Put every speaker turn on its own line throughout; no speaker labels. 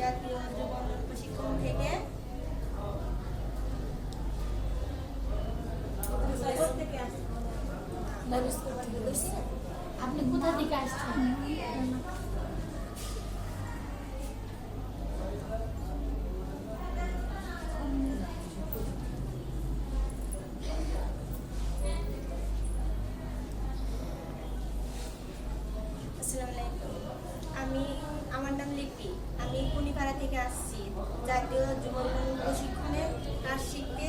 জাতীয় যুব উন্নয়ন প্রশিক্ষণ থেকে
আপনি কোথা থেকে আসছেন
থেকে আসছি। জাতীয় যুব প্রশিক্ষণে কাজ শিখতে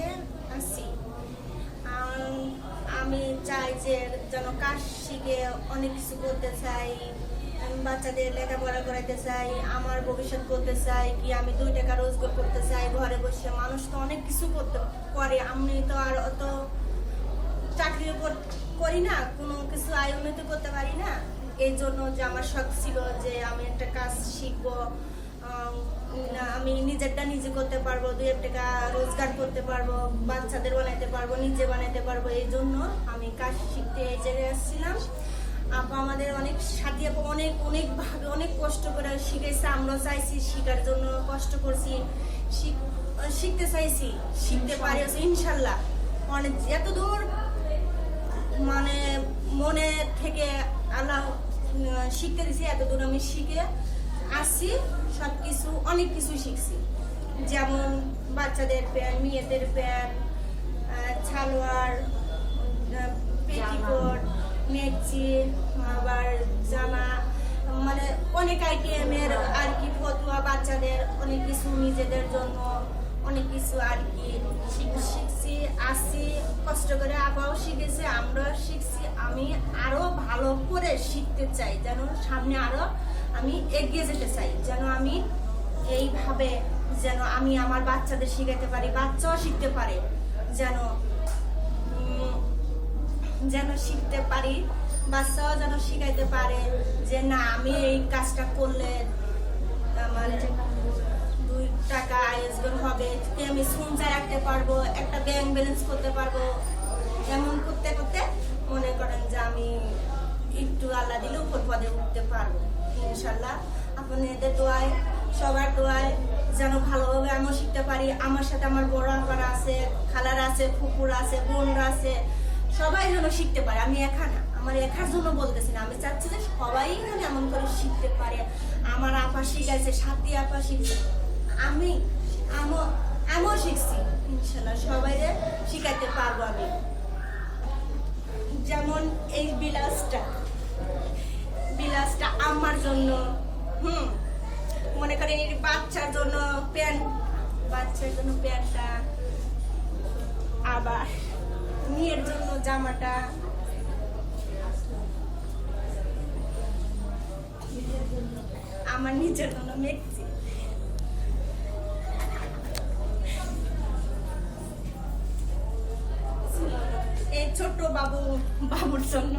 আসছি। আমি চাই যে যেন কাজ শিখে অনেক কিছু করতে চাই বাচ্চাদের লেখাপড়া করাতে চাই, আমার ভবিষ্যৎ করতে চাই, কি আমি দুই টাকা রোজগার করতে চাই, ঘরে বসে মানুষ তো অনেক কিছু করতে করে আমি তো আর অত চাকরিও কর- করি না, কোনো কিছু আয় উন্নতি করতে পারি না। এই জন্য যে আমার শখ ছিল যে আমি একটা কাজ শিখব আম, নিজেরটা নিজে করতে পারব দুই এক টাকা রোজগার করতে পারব বাচ্চাদের বানাইতে পারব নিজে বানাইতে পারব এই জন্য আমি কাজ শিখতে এই জায়গায় আসছিলাম। আপা আমাদের অনেক সাথী আপা অনেক অনেকভাবে অনেক কষ্ট করে শিখেছে আমরা চাইছি শিখার জন্য কষ্ট করছি শিখ- শিখতে চাইছি শিখতে পারি ইনশাল্লাহ। অনেক এত দূর মানে মনে থেকে আল্লাহ শিখতে দিছি এত দূর আমি শিখে আসছি সব কিছু অনেক কিছু শিখছি। যেমন বাচ্চাদের প্যান্ট মেয়েদের প্যান্ট আহ, সালোয়ার পেটিকোট মেক্সি আবার জামা মানে অনেক আইটেমের আর কি ফতুয়া বাচ্চাদের অনেক কিছু নিজেদের জন্য অনেক কিছু আর কি শিখ- শিখছি আসছি কষ্ট করে আপাও শিখেছে আমরাও শিখছি আমি আরও ভালো করে শিখতে চাই যেন সামনে আরও আমি এগিয়ে যেতে চাই, যেন আমি এইভাবে যেন আমি আমার বাচ্চাদের শিখাতে পারি, বাচ্চাও শিখতে পারে, যেন যেন শিখতে পারি, বাচ্চাও যেন শিখাইতে পারে যে না, আমি এই কাজটা করলে আমার দুই টাকা আয়োজন হবে আমি সঞ্চয় রাখতে পারব, একটা ব্যাংক ব্যালেন্স করতে পারব, এমন করতে করতে মনে করেন যে আমি একটু আল্লাহ দিলে উপর পদে উঠতে পারব। ইনশাল্লাহ আপনাদের দোয়ায়, সবার দোয়ায় যেন ভালোভাবে আমিও শিখতে পারি। আমার সাথে আমার বড় আপারা আছে, খালার আছে ফুপুর আছে, বোনরা আছে। সবাই যেন শিখতে পারে। আমি একা না, আমার একার জন্য বলতেছি না। আমি চাচ্ছি যে সবাই যেন এমন করে শিখতে পারে। আমার আপা শিখাইছে, সাথী আপা শিখছে আমি আমিও শিখছি ইনশাল্লাহ সবাই শিখাইতে পারব আমি। যেমন এই বিলাসটা। বিলাসটা আমার জন্য। হুম। মনে করেন এই বাচ্চার জন্য প্যান্ট বাচ্চার জন্য প্যান্টটা আবার মেয়ের জন্য জামাটা। আমার নিজের জন্য মেক্সি এই ছোট বাবু, বাবুর জন্য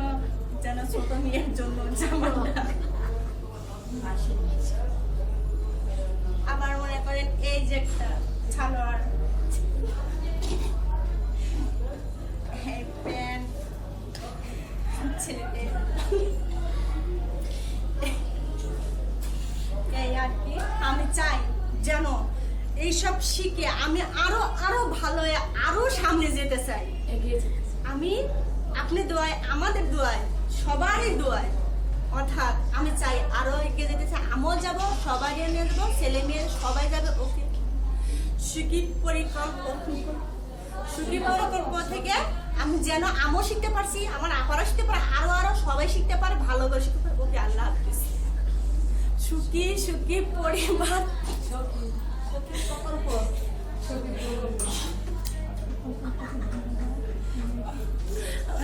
যেন ছোট মেয়ের জন্য জামাটা আবার মনে করেন এই যে একটা ছালোয়ার প্যান্ট। ছেলেদের। এই আর কি আমি চাই যেন এইসব শিখে আমি আরও আরও ভালো আরও সামনে যেতে চাই। আমি আপনি দোয়ায় আমাদের দোয়ায় সবারই দোয়ায়। অর্থাৎ আমি চাই আরও এগিয়ে যেতে চাই আমিও যাব সবাই নিয়ে যাব, ছেলে মেয়ে সবাই যাবে, ওকে। সুখী পরিকল্প সুখী পরিকল্প থেকে আমি যেন আমিও শিখতে পারছি, আমার আপারও শিখতে পারে, আরও আরও সবাই শিখতে পারে, ভালো করে শিখতে পারে, ওকে আল্লাহ হাফিজ। সুখী সুখী পরিবার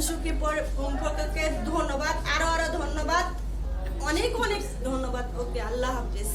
সুখী পরিবারকে ধন্যবাদ আরও আরও ধন্যবাদ। অনেক অনেক ধন্যবাদ ওকে আল্লাহ হাফিজ।